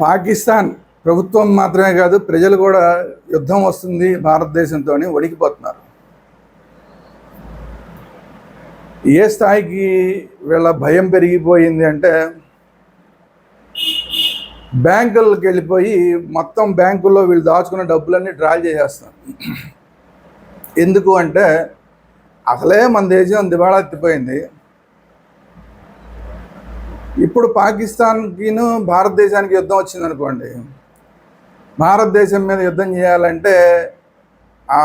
పాకిస్తాన్ ప్రభుత్వం మాత్రమే కాదు ప్రజలు కూడా యుద్ధం వస్తుంది భారతదేశంతో వణికిపోతున్నారు. ఏ స్థాయికి వీళ్ళ భయం పెరిగిపోయింది అంటే బ్యాంకులకు వెళ్ళిపోయి మొత్తం బ్యాంకుల్లో వీళ్ళు దాచుకున్న డబ్బులన్నీ డ్రా చేసేస్తారు ఎందుకు అంటే అసలే మన దేశం దివాళా ఎత్తిపోయింది. ఇప్పుడు పాకిస్తాన్కిను భారతదేశానికి యుద్ధం వచ్చింది అనుకోండి భారతదేశం మీద యుద్ధం చేయాలంటే ఆ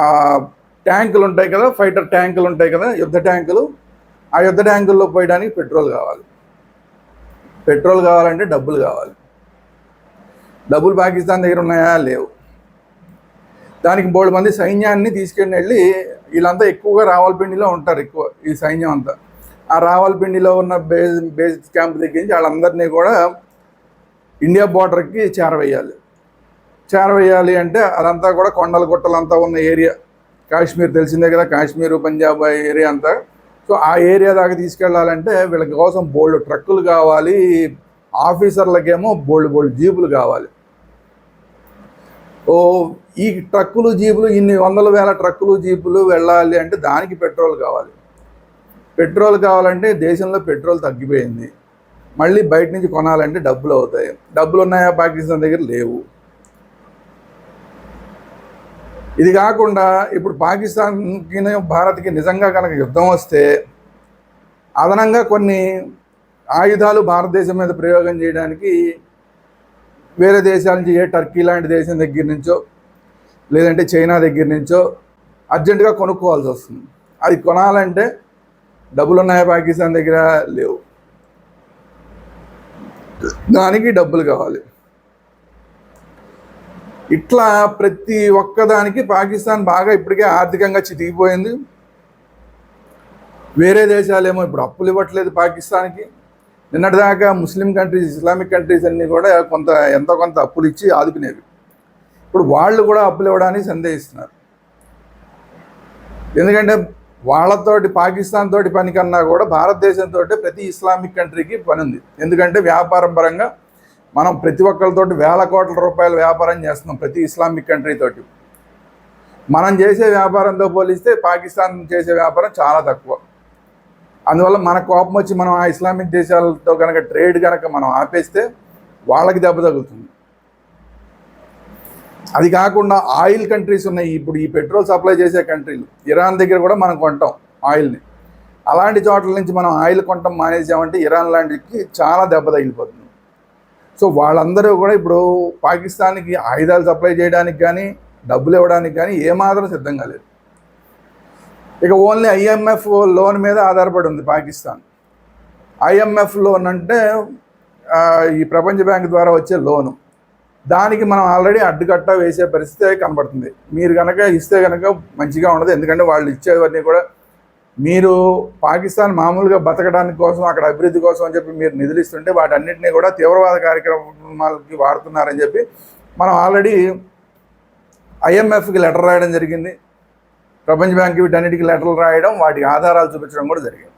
ట్యాంకులు ఉంటాయి కదా ఫైటర్ ట్యాంకులు ఉంటాయి కదా యుద్ధ ట్యాంకులు ఆ యుద్ధ ట్యాంకుల్లో పోయడానికి పెట్రోల్ కావాలి. పెట్రోల్ కావాలంటే డబ్బులు కావాలి. డబ్బులు పాకిస్తాన్ దగ్గర ఉన్నాయా? లేవు. దానికి బోడు మంది సైన్యాన్ని తీసుకెళ్ళి వెళ్ళి వీళ్ళంతా ఎక్కువగా రావలపిండిలో ఉంటారు ఎక్కువ ఈ సైన్యం అంతా. ఆ రావలపిండిలో ఉన్న బేస్ బేస్ క్యాంప్ దగ్గర నుంచి వాళ్ళందరినీ కూడా ఇండియా బార్డర్కి చేరవేయాలి. చేరవేయాలి అంటే అదంతా కూడా కొండల గుట్టలంతా ఉన్న ఏరియా. కాశ్మీర్ తెలిసిందే కదా కాశ్మీర్ పంజాబ్ ఏరియా అంతా. సో ఆ ఏరియా దాకా తీసుకెళ్ళాలంటే వీళ్ళ కోసం బోల్డ్ ట్రక్కులు కావాలి ఆఫీసర్లకేమో బోల్డ్ బోల్డ్ జీపులు కావాలి. ఓ ఈ ట్రక్కులు జీపులు ఇన్ని వందల వేల ట్రక్కులు జీపులు వెళ్ళాలి అంటే దానికి పెట్రోల్ కావాలి. పెట్రోల్ కావాలంటే దేశంలో పెట్రోల్ తగ్గిపోయింది. మళ్ళీ బయట నుంచి కొనాలంటే డబ్బులు అవుతాయి. డబ్బులు ఉన్నాయా పాకిస్తాన్ దగ్గర లేవు. ఇది కాకుండా ఇప్పుడు పాకిస్తాన్కి భారత్కి నిజంగా కనుక యుద్ధం వస్తే అదనంగా కొన్ని ఆయుధాలు భారతదేశం మీద ప్రయోగం చేయడానికి వేరే దేశాల నుంచి ఏ టర్కీ లాంటి దేశం దగ్గర నుంచో లేదంటే చైనా దగ్గర నుంచో అర్జెంటుగా కొనుక్కోవాల్సి వస్తుంది. అది కొనాలంటే డబ్బులు ఉన్నాయా పాకిస్తాన్ దగ్గర? లేవు. దానికి డబ్బులు కావాలి. ఇట్లా ప్రతి ఒక్కదానికి పాకిస్తాన్ బాగా ఇప్పటికే ఆర్థికంగా చితికిపోయింది. వేరే దేశాలేమో ఇప్పుడు అప్పులు ఇవ్వట్లేదు పాకిస్తాన్కి. నిన్నటిదాకా ముస్లిం కంట్రీస్ ఇస్లామిక్ కంట్రీస్ అన్నీ కూడా కొంత ఎంతో కొంత అప్పులు ఇచ్చి ఆదుకునేవి. ఇప్పుడు వాళ్ళు కూడా అప్పులు ఇవ్వడానికి సందేహిస్తున్నారు. ఎందుకంటే వాళ్ళతోటి పాకిస్తాన్ తోటి పని కన్నా కూడా భారతదేశంతో ప్రతి ఇస్లామిక్ కంట్రీకి పని ఉంది. ఎందుకంటే వ్యాపారం పరంగా మనం ప్రతి ఒక్కరితోటి వేల కోట్ల రూపాయల వ్యాపారం చేస్తున్నాం ప్రతి ఇస్లామిక్ కంట్రీ తోటి. మనం చేసే వ్యాపారంతో పోలిస్తే పాకిస్తాన్ చేసే వ్యాపారం చాలా తక్కువ. అందువల్ల మన కోపం వచ్చి మనం ఆ ఇస్లామిక్ దేశాలతో కనుక ట్రేడ్ కనుక మనం ఆపేస్తే వాళ్ళకి దెబ్బ తగులుతుంది. అది కాకుండా ఆయిల్ కంట్రీస్ ఉన్నాయి. ఇప్పుడు ఈ పెట్రోల్ సప్లై చేసే కంట్రీలు. ఇరాన్ దగ్గర కూడా మనం కొంటాం ఆయిల్ని. అలాంటి చోట్ల నుంచి మనం ఆయిల్ కొంటాం మానేసామంటే ఇరాన్ లాంటికి చాలా దెబ్బ తగిలిపోతుంది. సో వాళ్ళందరూ కూడా ఇప్పుడు పాకిస్తాన్కి ఆయుధాలు సప్లై చేయడానికి కానీ డబ్బులు ఇవ్వడానికి కానీ ఏమాత్రం సిద్ధంగా లేదు ఇక ఓన్లీ ఐఎంఎఫ్ లోన్ మీద ఆధారపడి ఉంది పాకిస్తాన్. ఐఎంఎఫ్ లోన్ అంటే ఈ ప్రపంచ బ్యాంక్ ద్వారా వచ్చే లోను. దానికి మనం ఆల్రెడీ అడ్డుకట్ట వేసే పరిస్థితి కనబడుతుంది. మీరు కనుక ఇస్తే కనుక మంచిగా ఉండదు. ఎందుకంటే వాళ్ళు ఇచ్చేవన్నీ కూడా మీరు పాకిస్తాన్ మామూలుగా బతకడానికి కోసం అక్కడ అభివృద్ధి కోసం అని చెప్పి మీరు నిధులు ఇస్తుంటే వాటన్నిటిని కూడా తీవ్రవాద కార్యక్రమాలకి వాడుతున్నారని చెప్పి మనం ఆల్రెడీ ఐఎంఎఫ్కి లెటర్ రాయడం జరిగింది. ప్రపంచ బ్యాంక్ వీటన్నిటికీ లెటర్లు రాయడం వాటికి ఆధారాలు చూపించడం కూడా జరిగింది.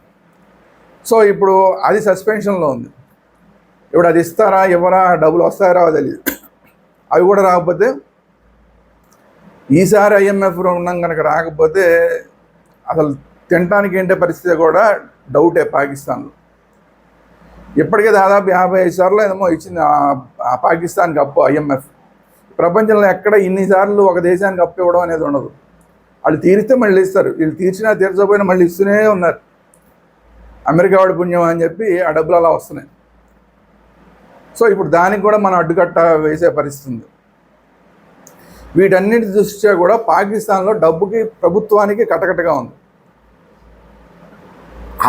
సో ఇప్పుడు అది సస్పెన్షన్లో ఉంది. ఇప్పుడు అది ఇస్తారా ఇవ్వరా డబ్బులు వస్తాయా తెలియదు అవి కూడా రాకపోతే ఈసారి ఐఎంఎఫ్ రుణం కనుక రాకపోతే అసలు తినడానికి ఏంటే పరిస్థితి కూడా డౌటే పాకిస్తాన్లో. ఇప్పటికే దాదాపు యాభై ఐదు సార్లు ఏమో ఇచ్చింది ఆ- పాకిస్తాన్కి అప్పు ఐఎంఎఫ్. ప్రపంచంలో ఎక్కడ ఇన్నిసార్లు ఒక దేశానికి అప్పు ఇవ్వడం అనేది ఉండదు. వాళ్ళు తీరిస్తే మళ్ళీ ఇస్తారు. వీళ్ళు తీర్చినా తీర్చకపోయినా మళ్ళీ ఇస్తూనే ఉన్నారు. అమెరికా వాడి పుణ్యం అని చెప్పి ఆ డబ్బులు అలా వస్తున్నాయి. సో ఇప్పుడు దానికి కూడా మనం అడ్డుకట్ట వేసే పరిస్థితి ఉంది. వీటన్నిటి దృష్ట్యా కూడా పాకిస్తాన్లో డబ్బుకి ప్రభుత్వానికి కటకటగా ఉంది.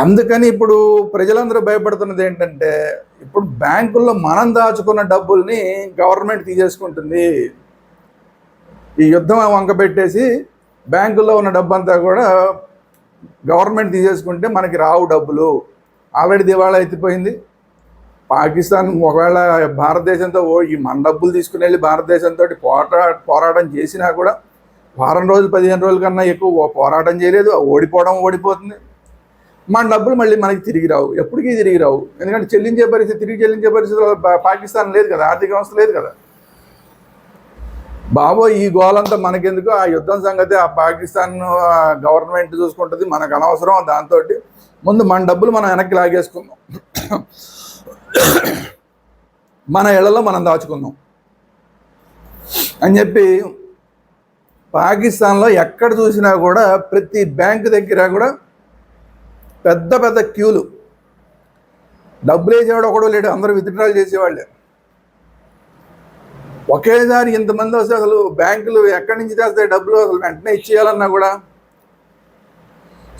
అందుకని ఇప్పుడు ప్రజలందరూ భయపడుతున్నది ఏంటంటే ఇప్పుడు బ్యాంకుల్లో మనం దాచుకున్న డబ్బుల్ని గవర్నమెంట్ తీసేసుకుంటుంది. ఈ యుద్ధం వంక పెట్టేసి బ్యాంకుల్లో ఉన్న డబ్బు అంతా కూడా గవర్నమెంట్ తీసేసుకుంటే మనకి రావు డబ్బులు. ఆల్రెడీ దివాళా ఎత్తిపోయింది. పాకిస్తాన్ ఒకవేళ భారతదేశంతో ఓ ఈ మన డబ్బులు తీసుకుని వెళ్ళి భారతదేశంతో పోరా పోరాటం చేసినా కూడా వారం రోజులు పదిహేను రోజుల కన్నా ఎక్కువ పోరాటం చేయలేదు ఓడిపోవడం ఓడిపోతుంది. మన డబ్బులు మళ్ళీ మనకి తిరిగి రావు. ఎప్పటికీ తిరిగి రావు. ఎందుకంటే చెల్లించే పరిస్థితి తిరిగి చెల్లించే పరిస్థితిలో పాకిస్తాన్ లేదు కదా ఆర్థిక వ్యవస్థ లేదు కదా. బాబో ఈ గోలంతా మనకెందుకు? ఆ యుద్ధం సంగతి ఆ పాకిస్తాన్ గవర్నమెంట్ చూసుకుంటుంది మనకు అనవసరం దాంతో ముందు మన డబ్బులు మనం వెనక్కి లాగేసుకుందాం. మన ఇళ్ళలో మనం దాచుకుందాం అని చెప్పి పాకిస్తాన్లో ఎక్కడ చూసినా కూడా ప్రతి బ్యాంక్ దగ్గర కూడా పెద్ద పెద్ద క్యూలు. డబ్బులు వేసేవాడు ఒకడు లేడు అందరూ విత్డ్రాల్ చేసేవాళ్ళే. ఒకేసారి ఇంతమంది వస్తే అసలు బ్యాంకులు ఎక్కడి నుంచి తెస్తాయి డబ్బులు? అసలు వెంటనే ఇచ్చేయాలన్నా కూడా.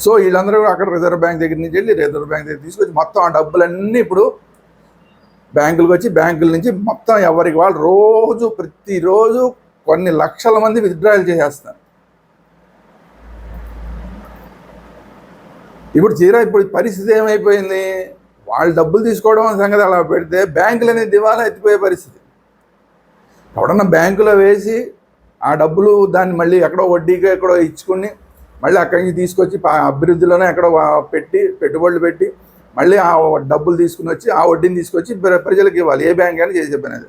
సో వీళ్ళందరూ కూడా అక్కడ రిజర్వ్ బ్యాంక్ దగ్గర నుంచి వెళ్ళి రిజర్వ్ బ్యాంక్ దగ్గర తీసుకొచ్చి మొత్తం ఆ డబ్బులన్నీ ఇప్పుడు బ్యాంకులకు వచ్చి బ్యాంకుల నుంచి మొత్తం ఎవరికి వాళ్ళు రోజు ప్రతిరోజు కొన్ని లక్షల మంది విత్డ్రాయల్ చేసేస్తున్నారు ఇప్పుడు తీరా ఇప్పుడు పరిస్థితి ఏమైపోయింది? వాళ్ళు డబ్బులు తీసుకోవడం సంగతి అలా పెడితే బ్యాంకులు అనేది దివాలా ఎత్తిపోయే పరిస్థితి. ఎవడన్నా బ్యాంకులో వేసి ఆ డబ్బులు దాన్ని మళ్ళీ ఎక్కడో వడ్డీకి ఎక్కడో ఇచ్చుకుని మళ్ళీ అక్కడి నుంచి తీసుకొచ్చి అభివృద్ధిలోనే ఎక్కడో పెట్టి పెట్టుబడులు పెట్టి మళ్ళీ ఆ డబ్బులు తీసుకుని వచ్చి ఆ వడ్డీని తీసుకొచ్చి ప్ర- ప్రజలకు ఇవ్వాలి. ఏ బ్యాంక్ అని చేసి చెప్పినది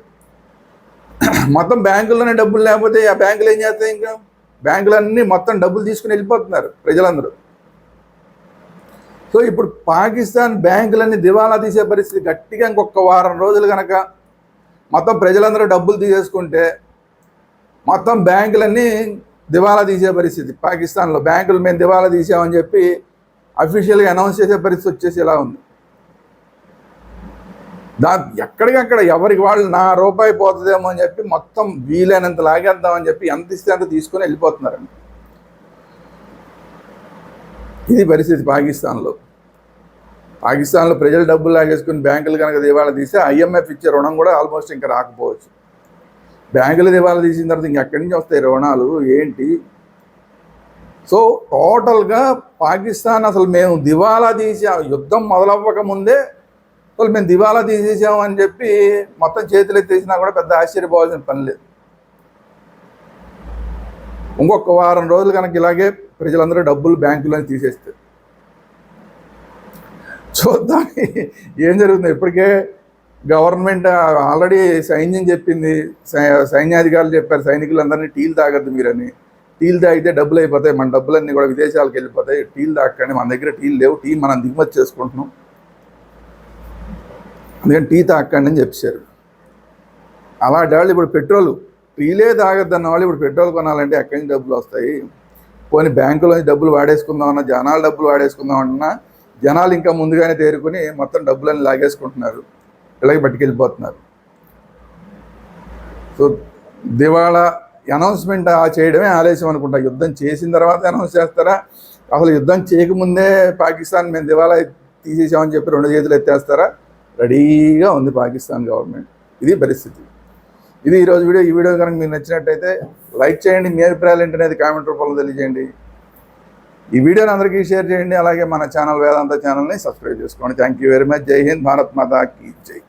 మొత్తం బ్యాంకుల్లోనే డబ్బులు లేకపోతే ఆ బ్యాంకులు ఏం చేస్తాయి ఇంకా? బ్యాంకులన్నీ మొత్తం డబ్బులు తీసుకుని వెళ్ళిపోతున్నారు ప్రజలందరూ. సో ఇప్పుడు పాకిస్తాన్ బ్యాంకులన్నీ దివాలా తీసే పరిస్థితి గట్టిగా ఇంకొక వారం రోజులు కనుక మొత్తం ప్రజలందరూ డబ్బులు తీసేసుకుంటే మొత్తం బ్యాంకులన్నీ దివాలా తీసే పరిస్థితి పాకిస్తాన్లో. బ్యాంకులు మేము దివాలా తీసామని చెప్పి అఫీషియల్గా అనౌన్స్ చేసే పరిస్థితి వచ్చేసి ఎలా ఉంది? దా ఎక్కడికక్కడ ఎవరికి వాళ్ళు నా రూపాయి పోతుందేమో అని చెప్పి మొత్తం వీలైనంత లాగేద్దామని చెప్పి ఎంత ఇస్తే అంత తీసుకొని వెళ్ళిపోతున్నారండి. ఇది పరిస్థితి పాకిస్తాన్లో. పాకిస్తాన్లో ప్రజలు డబ్బులు లాగేసుకుని బ్యాంకులు కనుక దివాళా తీస్తే ఐఎంఎఫ్ ఇచ్చే రుణం కూడా ఆల్మోస్ట్ ఇంకా రాకపోవచ్చు. బ్యాంకులు దివాళా తీసిన తర్వాత ఇంకెక్కడి నుంచి వస్తాయి రుణాలు? ఏంటి? సో టోటల్గా పాకిస్తాన్ అసలు మేము దివాలా తీసా యుద్ధం మొదలవ్వక ముందే అసలు మేము దివాలా తీసేసామని చెప్పి మొత్తం చేతులు ఎత్తేసినా కూడా పెద్ద ఆశ్చర్యపోవాల్సిన పని లేదు. ఇంకొక వారం రోజులు కనుక ఇలాగే ప్రజలందరూ డబ్బులు బ్యాంకులో తీసేస్తే. చూద్దాం ఏం జరుగుతుంది. ఇప్పటికే గవర్నమెంట్ ఆల్రెడీ సైన్యం చెప్పింది. సై- సైన్యాధికారులు చెప్పారు. సైనికులందరినీ టీలు తాగద్దు మీరని. టీలు తాగితే డబ్బులు అయిపోతాయి. మన డబ్బులన్నీ కూడా విదేశాలకు వెళ్ళిపోతాయి. టీలు తాకండి మన దగ్గర టీలు లేవు. టీ మనం దిగుమతి చేసుకుంటున్నాం. అందుకని టీ తాకండి అని చెప్పారు అలాంటి వాళ్ళు ఇప్పుడు పెట్రోల్ టీలే తాగొద్దన్న వాళ్ళు ఇప్పుడు పెట్రోల్ కొనాలంటే ఎక్కడి నుంచి డబ్బులు వస్తాయి? పోనీ బ్యాంకులో డబ్బులు వాడేసుకుందామన్నా జనాలు డబ్బులు వాడేసుకుందామన్నా జనాలు ఇంకా ముందుగానే తేరుకుని మొత్తం డబ్బులని లాగేసుకుంటున్నారు. ఇలాగే పట్టుకెళ్ళిపోతున్నారు. సో దివాళా అనౌన్స్మెంట్ చేయడమే ఆలస్యం అనుకుంటా. యుద్ధం చేసిన తర్వాత అనౌన్స్ చేస్తారా? అసలు యుద్ధం చేయకముందే పాకిస్తాన్ మేము దివాలా తీసేసామని చెప్పి రెండు చేతులు ఎత్తేస్తారా? రెడీగా ఉంది పాకిస్తాన్ గవర్నమెంట్. ఇది పరిస్థితి. ఇది ఈరోజు వీడియో. ఈ వీడియో కనుక మీకు నచ్చినట్టయితే లైక్ చేయండి. మీ అభిప్రాయాలు ఏంటనేది కామెంట్ రూపంలో తెలియజేయండి. ఈ వీడియోని అందరికీ షేర్ చేయండి. అలాగే మన ఛానల్ వేదాంత ఛానల్ని సబ్స్క్రైబ్ చేసుకోండి. థ్యాంక్ యూ వెరీ మచ్ జై హింద్ భారత్ మాతా కీ జై